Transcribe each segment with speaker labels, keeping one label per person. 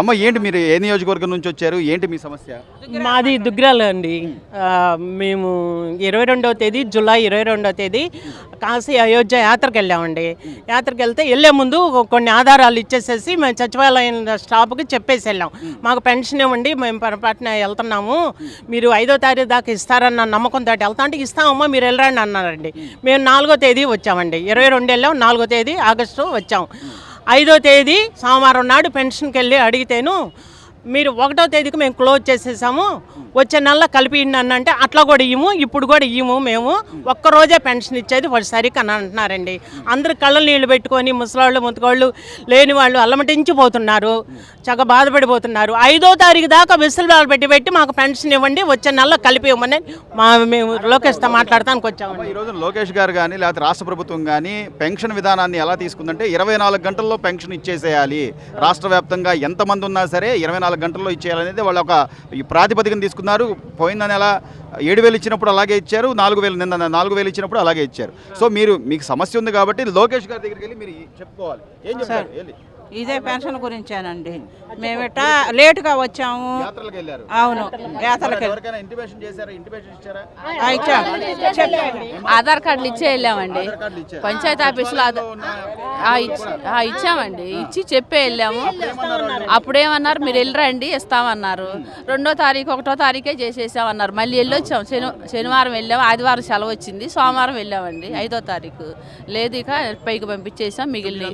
Speaker 1: అమ్మ ఏంటి మీరు ఏ నియోజకవర్గం నుంచి వచ్చారు? ఏంటి మీ సమస్య?
Speaker 2: మాది దుగ్రాలు అండి. మేము ఇరవై రెండవ తేదీ జూలై ఇరవై రెండవ తేదీ కాశీ అయోధ్య యాత్రకు వెళ్ళామండి. యాత్రకు వెళ్తే వెళ్ళే ముందు కొన్ని ఆధారాలు ఇచ్చేసేసి మేము సచివాలయం స్టాఫ్కి చెప్పేసి వెళ్ళాం. మాకు పెన్షన్ ఇవ్వండి మేము పొరపాటున వెళ్తున్నాము. మీరు ఐదో తారీఖు దాకా ఇస్తారన్న నమ్మకంతో వెళ్తా అంటే ఇస్తామమ్మా మీరు వెళ్ళరండి అన్నారండి. మేము నాలుగో తేదీ వచ్చామండి. ఇరవై రెండు వెళ్ళాం నాలుగో తేదీ ఆగస్టు వచ్చాం. ఐదో తేదీ సోమవారం నాడు పెన్షన్కి వెళ్ళి అడిగితేను మీరు ఒకటో తేదీకి మేము క్లోజ్ చేసేసాము. వచ్చే నెల కలిపి అంటే అట్లా కూడా ఇవ్వము ఇప్పుడు కూడా ఇవ్వము మేము. ఒక్క రోజే పెన్షన్ ఇచ్చేది ఒకసారికి అని అంటున్నారండి. అందరు కళ్ళ నీళ్ళు పెట్టుకొని ముసలాళ్ళు ముతకాళ్ళు లేని వాళ్ళు అల్లమటించిపోతున్నారు. చక్కగా బాధపడిపోతున్నారు. ఐదో తారీఖు దాకా విసులుబాలు పెట్టి పెట్టి మాకు పెన్షన్ ఇవ్వండి వచ్చే నెలలో కలిపి ఇవ్వమని మా మేము లోకేష్తో మాట్లాడటానికి
Speaker 1: వచ్చాము ఈరోజు లోకేష్ గారు కానీ లేకపోతే రాష్ట్ర ప్రభుత్వం కానీ పెన్షన్ విధానాన్ని ఎలా తీసుకుందంటే ఇరవై నాలుగు గంటల్లో పెన్షన్ ఇచ్చేసేయాలి. రాష్ట్ర వ్యాప్తంగా ఎంతమంది ఉన్నా సరే ఇరవై నాలుగు గంటల్లో ఇచ్చేయాలనేది వాళ్ళ ఒక ఈ ప్రాతిపదికన తీసుకున్నారు. పోయిన నెల ఏడు వేలు ఇచ్చినప్పుడు అలాగే ఇచ్చారు నాలుగు వేలు నిన్న నాలుగు వేలు ఇచ్చినప్పుడు అలాగే ఇచ్చారు. సో మీరు మీకు సమస్య ఉంది కాబట్టి లోకేష్ గారి దగ్గరికి వెళ్ళి మీరు చెప్పుకోవాలి. ఏం చెప్తారు?
Speaker 3: ఇదే పెన్షన్ గురించేనండి. మేమిట లేటుగా వచ్చాము.
Speaker 1: యాత్రలకు వెళ్ళారు.
Speaker 3: అవును యాత్రలకి
Speaker 4: ఆధార్ కార్డులు ఇచ్చే వెళ్ళామండి. పంచాయతీ ఆఫీసులో ఇచ్చామండి. ఇచ్చి చెప్పే వెళ్ళాము. అప్పుడేమన్నారు? మీరు వెళ్ళరండి ఇస్తామన్నారు. రెండో తారీఖు ఒకటో తారీఖే చేసేసామన్నారు. మళ్ళీ వెళ్ళొచ్చాం. శని శనివారం వెళ్ళాము ఆదివారం సెలవు వచ్చింది. సోమవారం వెళ్ళామండి ఐదో తారీఖు. లేదు ఇక పైకి పంపించేసాం మిగిలిన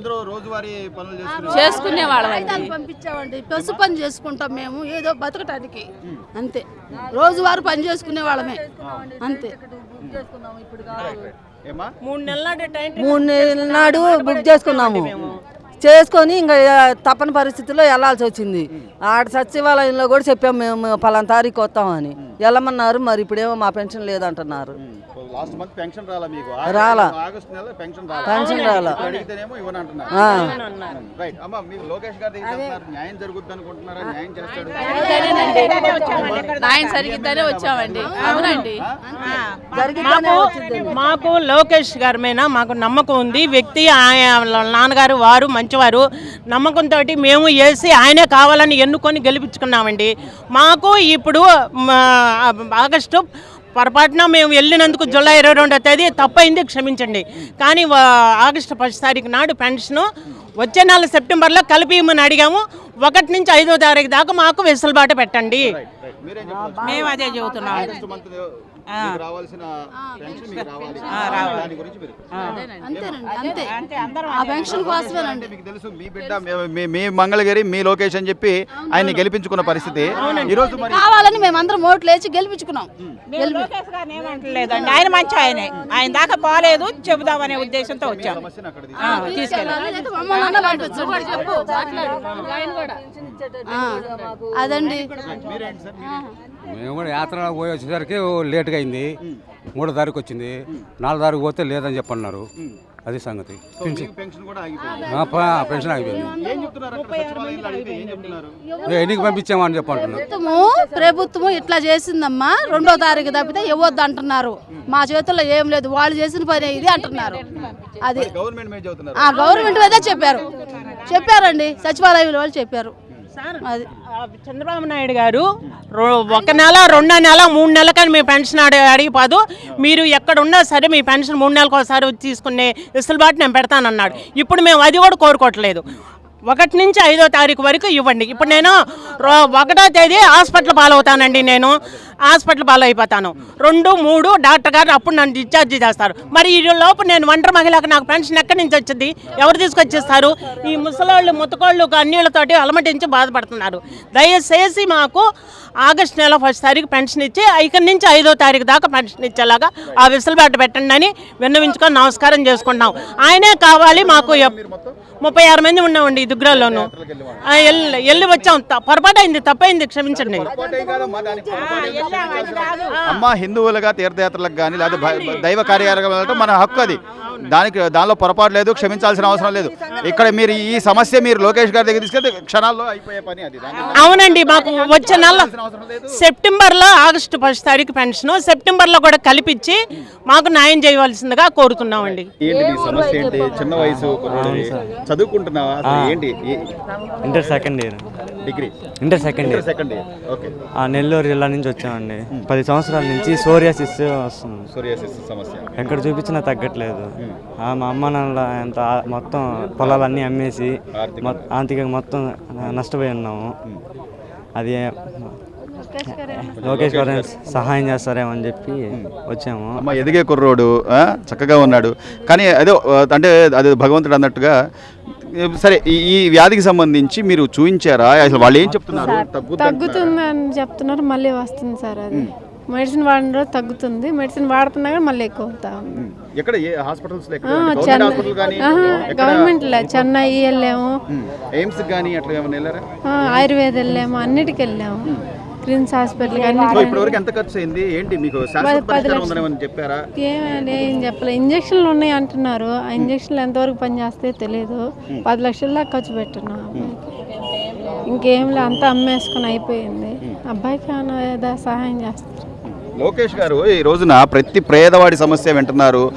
Speaker 4: చేసుకునే
Speaker 5: కాగితాలు పంపించామండి. పసు పని చేసుకుంటాం మేము ఏదో బతకటానికి. అంతే. రోజువారు పని చేసుకునే వాళ్ళమే. అంతే.
Speaker 1: ఏమా?
Speaker 2: మూడు నెలల నాటి టైం
Speaker 6: మూడు నెలల నాడు బుక్ చేసుకున్నాము. చేసుకొని ఇంకా తప్పని పరిస్థితిలో వెళ్ళాల్సి వచ్చింది. ఆడ సచివాలయంలో కూడా చెప్పాము మేము పలానా తారీఖు వస్తామని. వెళ్ళమన్నారు మరి ఇప్పుడేమో మా పెన్షన్ లేదంటున్నారు.
Speaker 1: లాస్ట్ మంత్ పెన్షన్ రాలా మీకు?
Speaker 6: రాలా.
Speaker 1: ఆగస్ట్ నెల పెన్షన్ రాలా?
Speaker 6: పెన్షన్ రాలా.
Speaker 1: ఇప్పుడు అడిగితేనేమో ఇవ్వను అంటున్నారు
Speaker 6: ఆ.
Speaker 1: రైట్. అమ్మ మీరు లోకేష్ గారి దగ్గర వెళ్తున్నారు. న్యాయం జరుగుద్ది అనుకుంటున్నారా? న్యాయం చేస్తాడు
Speaker 4: నాయన సరిగిద్దనే వచ్చామండి. అవునండి.
Speaker 2: మాకు మాకు లోకేష్ గారి మీద మాకు నమ్మకం ఉంది. వ్యక్తి నాన్నగారు వారు మంచివారు నమ్మకంతో మేము వేసి ఆయనే కావాలని ఎన్నుకొని గెలిపించుకున్నామండి. మాకు ఇప్పుడు మా, ఆగస్టు పొరపాటున మేము వెళ్ళినందుకు జూలై ఇరవై రెండో తేదీ తప్పైంది క్షమించండి. కానీ ఆగస్టు ఫస్ట్ తారీఖు నాడు పెన్షన్ వచ్చే నెల సెప్టెంబర్లో కలిపి ఇమ్మని అడిగాము. ఒకటి నుంచి ఐదో తారీఖు దాకా మాకు వెసులుబాటు పెట్టండి.
Speaker 3: మేము అదే చెబుతున్నాం.
Speaker 1: రావాల్సిన పెన్షన్ మీకు రావాలి. దాని గురించి మీరు
Speaker 5: అంతేనండి. అంతే. ఆ పెన్షన్ కోసమేనండి
Speaker 1: అంటే మీకు తెలుసు మీ బిడ్డ మంగళగిరి మీ లోకేష్ అని చెప్పి ఆయన్ని గెలిపించుకున్న పరిస్థితి. ఈ రోజు మరి
Speaker 5: కావాలని మేమందరం ఓట్లు వేసి గెలిపించుకున్నాం.
Speaker 3: ఏమంటలేదండి ఆయన మంచి ఆయనే. ఆయన దాకా పోలేదు చెబుదామనే ఉద్దేశంతో ఆ, తీసుకెళ్ళాం
Speaker 5: అదండి?
Speaker 7: మేము కూడా యాత్ర పోయి వచ్చేసరికి ఓ లేట్గా అయింది. మూడో తారీఖు వచ్చింది. నాలుగో తారీఖు పోతే లేదని చెప్పన్నారు. అది సంగతి.
Speaker 1: పెన్షన్. కూడా ఆగిపోయింది. సచివాలయంలో
Speaker 7: ఎన్నికి పంపించామని చెప్పంటున్నారు.
Speaker 5: ప్రభుత్వము ఇట్లా చేసిందమ్మా. రెండో తారీఖు తప్పితే ఇవ్వద్దు అంటున్నారు. మా చేతుల్లో ఏం లేదు. వాళ్ళు చేసిన పని ఇది అంటున్నారు. అది
Speaker 1: గవర్నమెంట్ మీద చెబుతున్నారు.
Speaker 5: ఆ గవర్నమెంట్ మీద చెప్పారు. చెప్పారండి. సచివాలయం వాళ్ళు చెప్పారు.
Speaker 2: చంద్రబాబు నాయుడు గారు ఒక నెల రెండో నెల మూడు నెలల కానీ మీ పెన్షన్ అడి అడిగిపోదు మీరు ఎక్కడ ఉన్నా సరే మీ పెన్షన్ మూడు నెలలకు ఒకసారి తీసుకునే వెసులుబాటు నేను పెడతానన్నాడు. ఇప్పుడు మేము అది కూడా కోరుకోవట్లేదు. ఒకటి నుంచి ఐదో తారీఖు వరకు ఇవ్వండి. ఇప్పుడు నేను రో- ఒకటో తేదీ హాస్పిటల్ పాలవుతానండి నేను. హాస్పిటల్ పాలైపోతాను. రెండు మూడు డాక్టర్ గారు అప్పుడు నన్ను డిశ్చార్జ్ చేస్తారు. మరి ఈ లోపు నేను ఒంటరి మహిళకు నాకు పెన్షన్ ఎక్కడి నుంచి వచ్చింది? ఎవరు తీసుకొచ్చిస్తారు? ఈ ముసలోళ్ళు ముతకోళ్ళు అన్నిళ్ళతోటి అలమటించి బాధపడుతున్నారు. దయచేసి మాకు ఆగస్ట్ నెల ఫస్ట్ తారీఖు పెన్షన్ ఇచ్చి ఇక్కడి నుంచి ఐదో తారీఖు దాకా పెన్షన్ ఇచ్చేలాగా ఆ విసులుబాటు పెట్టండి అని విన్నవించుకొని నమస్కారం చేసుకుంటున్నాం. ఆయనే కావాలి మాకు ముప్పై ఆరు మంది ఉన్నామండి ఈ దుగ్రాల్లోనూ. వెళ్ళి వచ్చాం. త- పొరపాటు అయింది తప్పైంది క్షమించండి.
Speaker 1: అమ్మ హిందువులుగా తీర్థయాత్రలకు కానీ లేదా దైవ కార్యాలయాలకు మన హక్కు అది. దానికి దానిలో పొరపాటు లేదు క్షమించాల్సిన అవసరం లేదు. ఇక్కడ మీరు ఈ సమస్య మీరు లోకేష్ గారి దగ్గర తీసుకెళ్తే క్షణాల్లో అయిపోయే పని అది.
Speaker 2: అవునండి మాకు వచ్చే నెల సెప్టెంబర్లో ఆగస్టు ఫస్ట్ తారీఖు పెన్షన్ సెప్టెంబర్లో కూడా కల్పించి మాకు న్యాయం చేయవలసిందిగా కోరుతున్నామండి.
Speaker 1: ఏంటి మీ సమస్య ఏంటి? చిన్న వయసు. చదువుకుంటున్నావా? అసలు ఏంటి? ఏ-
Speaker 8: inter second year
Speaker 1: degree?
Speaker 8: Inter second year
Speaker 1: second year okay.
Speaker 8: ఆ నెల్లూరు జిల్లా నుంచి వచ్చామండి. పది సంవత్సరాల నుంచి సోరియాసిస్ వస్తుంది.
Speaker 1: సోరియాసిస్ సమస్య.
Speaker 8: ఎక్కడ చూపించినా తగ్గట్లేదు. ఆ మా అమ్మ నాన్నల ఎంత ఆ- మొత్తం పొలాలన్నీ అమ్మేసి మొ- ఆర్థికంగా మొత్తం నష్టపోయి ఉన్నాము. అది లోకేష్ గారు సహాయం చేస్తారేమో అని చెప్పి వచ్చాము.
Speaker 1: అమ్మ ఎదిగే కుర్రోడు ఆ, చక్కగా ఉన్నాడు. కానీ అదే అంటే అదే భగవంతుడు అన్నట్టుగా సరే ఈ వ్యాధికి సంబంధించి మీరు చూపించారా అసలు వాళ్ళు ఏం చెప్తున్నారు? తగ్గుద్ది
Speaker 9: తగ్గుతుంది అని చెప్తున్నారు మళ్ళీ వస్తుంది సార్ అది. మెడిసిన్ వాడిన రోజు తగ్గుతుంది. మెడిసిన్ వాడుతున్నా కానీ మళ్ళీ ఎక్కువ అవుతా ఉంది.
Speaker 1: ఎక్కడ ఏ హాస్పిటల్స్
Speaker 9: గవర్నమెంట్ లే చెన్నై వెళ్ళాము.
Speaker 1: ఎయిమ్స్ కానీ అట్లా ఏమైనా వెళ్ళారా?
Speaker 9: ఆ, ఆయుర్వేద వెళ్ళాము అన్నిటికి వెళ్ళాము. క్రిమ్స్ హాస్పిటల్
Speaker 1: ఇప్పటివరకు ఎంత ఖర్చు అయింది? ఏంటి మీకు చెప్పారా?
Speaker 9: ఏమండి ఏం చెప్పలే. ఇంజక్షన్లు ఉన్నాయి అంటున్నారు. ఆ ఇంజక్షన్లు ఎంతవరకు పనిచేస్తే తెలియదు పది లక్షల దాకా ఖర్చు పెట్టున్నాం ఇంకేం లే అంతా అమ్మేసుకుని అయిపోయింది. అబ్బాయికి ఏమైనా ఏదో సహాయం చేస్తారు?
Speaker 1: లోకేష్ గారు ఈ రోజున ప్రతి పేదవాడి సమస్య వింటున్నారు.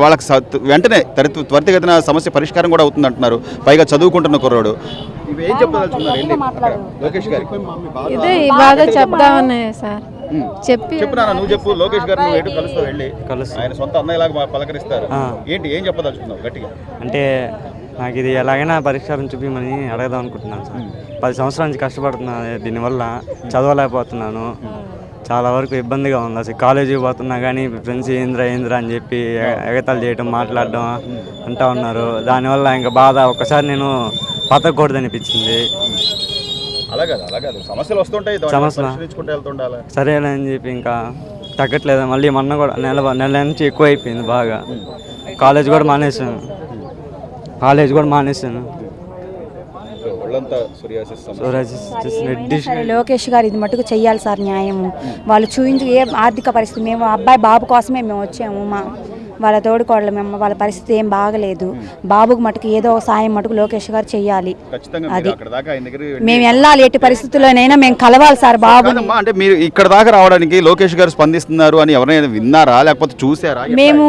Speaker 1: వాళ్ళకి వెంటనే త్వరిత త్వరితగతిన సమస్య పరిష్కారం కూడా అవుతుంది అంటున్నారు. పైగా చదువుకుంటున్న కుర్రోడు. ఏం లోకేష్
Speaker 9: ఇదే చెప్దామనే సార్. చెప్పి
Speaker 1: నాన్న నువ్వు చెప్పు లోకేష్ గారు నువ్వు ఎటు కలుస్తావు వెళ్ళి?
Speaker 8: కలుస్తాం.
Speaker 1: ఆయన సొంత అన్నయ్యలాగా మా- పలకరిస్తారు. ఏంటి? ఏం చెప్పదలుచుకున్నావు గట్టిగా?
Speaker 8: అంటే నాకు ఇది ఎలాగైనా పరిష్కారం చూపించమని అడగదాం అనుకుంటున్నాను సార్. పది సంవత్సరాల నుంచి కష్టపడుతున్నాను. దీనివల్ల చదవలేకపోతున్నాను. చాలా వరకు ఇబ్బందిగా ఉంది. అసలు కాలేజీకి పోతున్నా కానీ ఫ్రెండ్స్ ఏంద్రా ఏంద్రా అని చెప్పి ఎగ- ఎగతాళి చేయడం మాట్లాడడం అంటా ఉన్నారు. దానివల్ల ఇంకా బాధ ఒక్కసారి నేను బతకూడదు అనిపించింది
Speaker 1: సమస్యలు వస్తుంటాయి
Speaker 8: సరేలే అని చెప్పి ఇంకా తగ్గట్లేదు? మళ్ళీ మొన్న కూడా నెల నెల నుంచి ఎక్కువ అయిపోయింది బాగా. కాలేజ్ కూడా మానేసాను కాలేజ్ కూడా మానేసాను
Speaker 10: లోకేష్ గారు ఇది మటుకు చెయ్యాలి సార్ న్యాయము. వాళ్ళు చూపించు ఏ ఆర్థిక పరిస్థితి మేము అబ్బాయి బాబు కోసమే మేము వచ్చాము మా వాళ్ళ తోడుకోడలు మేము వాళ్ళ పరిస్థితి ఏం బాగలేదు. బాబుకు మటుకు ఏదో ఒక సాయం మటుకు లోకేష్ గారు
Speaker 1: మీరు
Speaker 10: అది. మేము వెళ్ళాలి ఎట్టి పరిస్థితుల్లోనైనా మేము కలవాలి సార్
Speaker 1: కాదమ్మా అంటే మీరు ఇక్కడ దాకా రావడానికి లోకేష్ గారు స్పందిస్తున్నారు అని ఎవరైనా విన్నారా లేకపోతే చూసారా?
Speaker 10: మేము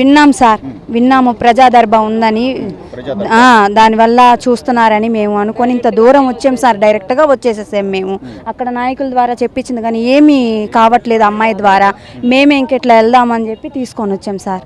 Speaker 10: విన్నాం సార్ విన్నాము ప్రజా దర్బా ఉందని. దానివల్ల చూస్తున్నారని మేము అనుకొని ఇంత దూరం వచ్చాం సార్ డైరెక్ట్గా వచ్చేసేసాం మేము. అక్కడ నాయకుల ద్వారా చెప్పించింది కానీ ఏమీ కావట్లేదు అమ్మాయి ద్వారా. మేమే. ఇంకెట్లా వెళ్దామని చెప్పి తీసుకొని వచ్చాం సార్.